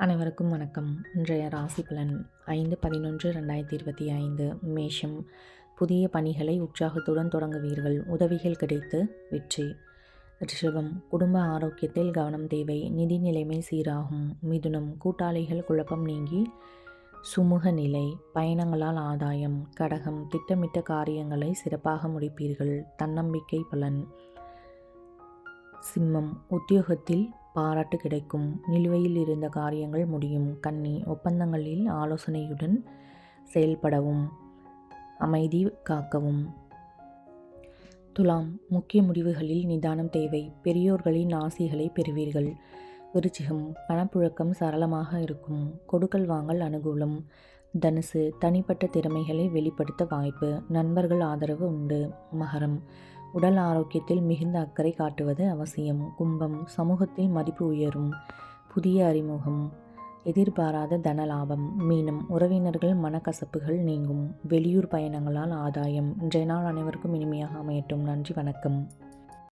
அனைவருக்கும் வணக்கம். இன்றைய ராசி பலன் ஐந்து பதினொன்று ரெண்டாயிரத்தி இருபத்தி ஐந்து. மேஷம். புதிய பணிகளை உற்சாகத்துடன் தொடங்குவீர்கள். உதவிகள் கிடைத்து வெற்றி. ரிஷபம். குடும்ப ஆரோக்கியத்தில் கவனம் தேவை. நிதி நிலைமை சீராகும். மிதுனம். கூட்டாளிகள் குழப்பம் நீங்கி சுமூக நிலை. பயணங்களால் ஆதாயம். கடகம். திட்டமிட்ட காரியங்களை சிறப்பாக முடிப்பீர்கள். தன்னம்பிக்கை பலன். சிம்மம். உத்தியோகத்தில் பாராட்டு கிடைக்கும். நிலுவையில் இருந்த காரியங்கள் முடியும். கன்னி ஒப்பந்தங்களில் ஆலோசனையுடன் செயல்படவும் அமைதி காக்கவும். துலாம் முக்கிய முடிவுகளில் நிதானம் தேவை. பெரியோர்களின் ஆசைகளை பெறுவீர்கள். விருச்சிகம் பணப்புழக்கம் சரளமாக இருக்கும். கொடுக்கல் வாங்கல் அனுகூலம். தனுசு தனிப்பட்ட திறமைகளை வெளிப்படுத்த வாய்ப்பு. நண்பர்கள் ஆதரவு உண்டு. மகரம் உடல் ஆரோக்கியத்தில் மிகுந்த அக்கறை காட்டுவது அவசியம். கும்பம் சமூகத்தில் மதிப்பு உயரும் புதிய அறிமுகம் எதிர்பாராத தனலாபம் மீனம் உறவினர்கள் மனக்கசப்புகள் நீங்கும். வெளியூர் பயணங்களால் ஆதாயம். இன்றைய நாள் அனைவருக்கும் இனிமையாக அமையட்டும். நன்றி வணக்கம்.